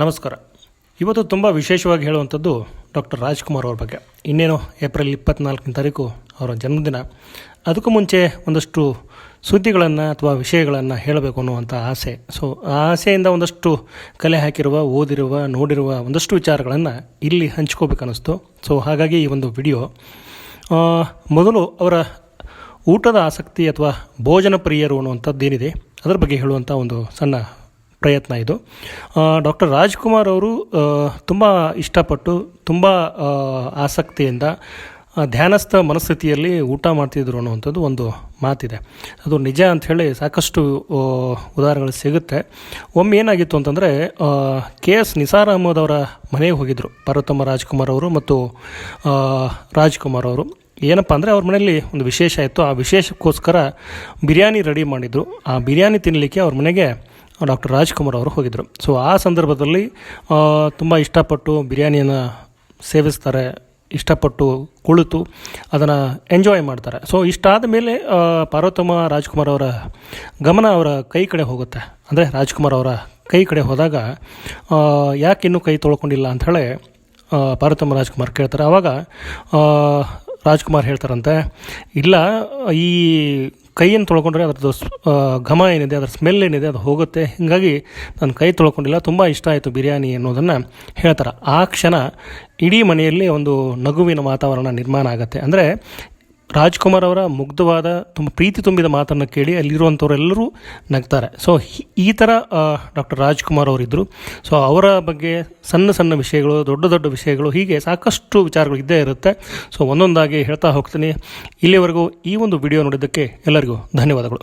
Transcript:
ನಮಸ್ಕಾರ. ಇವತ್ತು ತುಂಬ ವಿಶೇಷವಾಗಿ ಹೇಳುವಂಥದ್ದು ಡಾಕ್ಟರ್ ರಾಜ್ಕುಮಾರ್ ಅವ್ರ ಬಗ್ಗೆ. ಇನ್ನೇನು ಏಪ್ರಿಲ್ ಇಪ್ಪತ್ನಾಲ್ಕನೇ ತಾರೀಕು ಅವರ ಜನ್ಮದಿನ. ಅದಕ್ಕೂ ಮುಂಚೆ ಒಂದಷ್ಟು ಸುದ್ದಿಗಳನ್ನು ಅಥವಾ ವಿಷಯಗಳನ್ನು ಹೇಳಬೇಕು ಅನ್ನುವಂಥ ಆಸೆ. ಸೊ ಆ ಆಸೆಯಿಂದ ಒಂದಷ್ಟು ಕಲೆ ಹಾಕಿರುವ, ಓದಿರುವ, ನೋಡಿರುವ ಒಂದಷ್ಟು ವಿಚಾರಗಳನ್ನು ಇಲ್ಲಿ ಹಂಚ್ಕೋಬೇಕನ್ನಿಸ್ತು. ಸೊ ಹಾಗಾಗಿ ಈ ಒಂದು ವಿಡಿಯೋ ಮೊದಲು ಅವರ ಊಟದ ಆಸಕ್ತಿ ಅಥವಾ ಭೋಜನ ಪ್ರಿಯರು ಅನ್ನುವಂಥದ್ದು ಏನಿದೆ? ಅದರ ಬಗ್ಗೆ ಹೇಳುವಂಥ ಒಂದು ಸಣ್ಣ ಪ್ರಯತ್ನ ಇದು. ಡಾಕ್ಟರ್ ರಾಜ್ಕುಮಾರ್ ಅವರು ತುಂಬ ಇಷ್ಟಪಟ್ಟು, ತುಂಬ ಆಸಕ್ತಿಯಿಂದ ಧ್ಯಾನಸ್ಥ ಮನಸ್ಥಿತಿಯಲ್ಲಿ ಊಟ ಮಾಡ್ತಿದ್ರು ಅನ್ನುವಂಥದ್ದು ಒಂದು ಮಾತಿದೆ. ಅದು ನಿಜ ಅಂಥೇಳಿ ಸಾಕಷ್ಟು ಉದಾಹರಣೆಗಳು ಸಿಗುತ್ತೆ. ಒಮ್ಮೆ ಏನಾಗಿತ್ತು ಅಂತಂದರೆ ಕೆ ಎಸ್ ನಿಸಾರ್ ಅಹಮದ್ ಅವರ ಮನೆಗೆ ಹೋಗಿದ್ದರು ಪಾರ್ವತಮ್ಮ ರಾಜ್ಕುಮಾರ್ ಅವರು ಮತ್ತು ರಾಜ್ಕುಮಾರ್ ಅವರು. ಏನಪ್ಪ ಅಂದರೆ ಅವ್ರ ಮನೆಯಲ್ಲಿ ಒಂದು ವಿಶೇಷ ಇತ್ತು. ಆ ವಿಶೇಷಕ್ಕೋಸ್ಕರ ಬಿರಿಯಾನಿ ರೆಡಿ ಮಾಡಿದ್ರು. ಆ ಬಿರಿಯಾನಿ ತಿನ್ನಲಿಕ್ಕೆ ಅವ್ರ ಮನೆಗೆ ಡಾಕ್ಟರ್ ರಾಜ್ಕುಮಾರ್ ಅವರು ಹೋಗಿದ್ದರು ಸೊ ಆ ಸಂದರ್ಭದಲ್ಲಿ ತುಂಬ ಇಷ್ಟಪಟ್ಟು ಬಿರಿಯಾನಿಯನ್ನು ಸೇವಿಸ್ತಾರೆ, ಇಷ್ಟಪಟ್ಟು ಕುಳಿತು ಅದನ್ನು ಎಂಜಾಯ್ ಮಾಡ್ತಾರೆ. ಸೊ ಇಷ್ಟಾದ ಮೇಲೆ ಪಾರ್ವತಮ್ಮ ರಾಜ್ಕುಮಾರ್ ಅವರ ಗಮನ ಅವರ ಕೈ ಕಡೆ ಹೋಗುತ್ತೆ. ಅಂದರೆ ರಾಜ್ಕುಮಾರ್ ಅವರ ಕೈ ಕಡೆ ಹೋದಾಗ ಯಾಕೆ ಇನ್ನೂ ಕೈ ತೊಳ್ಕೊಂಡಿಲ್ಲ ಅಂಥೇಳಿ ಪಾರ್ವತಮ್ಮ ರಾಜ್ಕುಮಾರ್ ಕೇಳ್ತಾರೆ. ಆವಾಗ ರಾಜ್ಕುಮಾರ್ ಹೇಳ್ತಾರಂತೆ, ಇಲ್ಲ, ಈ ಕೈಯನ್ನು ತೊಳ್ಕೊಂಡ್ರೆ ಅದ್ರದ್ದು ಘಮ ಏನಿದೆ, ಅದರ ಸ್ಮೆಲ್ ಏನಿದೆ, ಅದು ಹೋಗುತ್ತೆ. ಹೀಗಾಗಿ ನಾನು ಕೈ ತೊಳ್ಕೊಂಡಿಲ್ಲ, ತುಂಬ ಇಷ್ಟ ಆಯಿತು ಬಿರಿಯಾನಿ ಅನ್ನೋದನ್ನು ಹೇಳ್ತಾರೆ. ಆ ಕ್ಷಣ ಇಡೀ ಮನೆಯಲ್ಲಿ ಒಂದು ನಗುವಿನ ವಾತಾವರಣ ನಿರ್ಮಾಣ ಆಗುತ್ತೆ. ಅಂದರೆ ರಾಜ್ಕುಮಾರ್ ಅವರ ಮುಗ್ಧವಾದ ತುಂಬ ಪ್ರೀತಿ ತುಂಬಿದ ಮಾತನ್ನು ಕೇಳಿ ಅಲ್ಲಿರುವಂಥವರೆಲ್ಲರೂ ನಗ್ತಾರೆ. ಸೊ ಈ ಥರ ಡಾಕ್ಟರ್ ರಾಜ್ಕುಮಾರ್ ಅವರಿದ್ದರು ಸೊ ಅವರ ಬಗ್ಗೆ ಸಣ್ಣ ಸಣ್ಣ ವಿಷಯಗಳು, ದೊಡ್ಡ ದೊಡ್ಡ ವಿಷಯಗಳು, ಹೀಗೆ ಸಾಕಷ್ಟು ವಿಚಾರಗಳು ಇದ್ದೇ ಇರುತ್ತೆ. ಸೊ ಒಂದೊಂದಾಗಿ ಹೇಳ್ತಾ ಹೋಗ್ತೀನಿ. ಇಲ್ಲಿವರೆಗೂ ಈ ಒಂದು ವಿಡಿಯೋ ನೋಡಿದ್ದಕ್ಕೆ ಎಲ್ಲರಿಗೂ ಧನ್ಯವಾದಗಳು.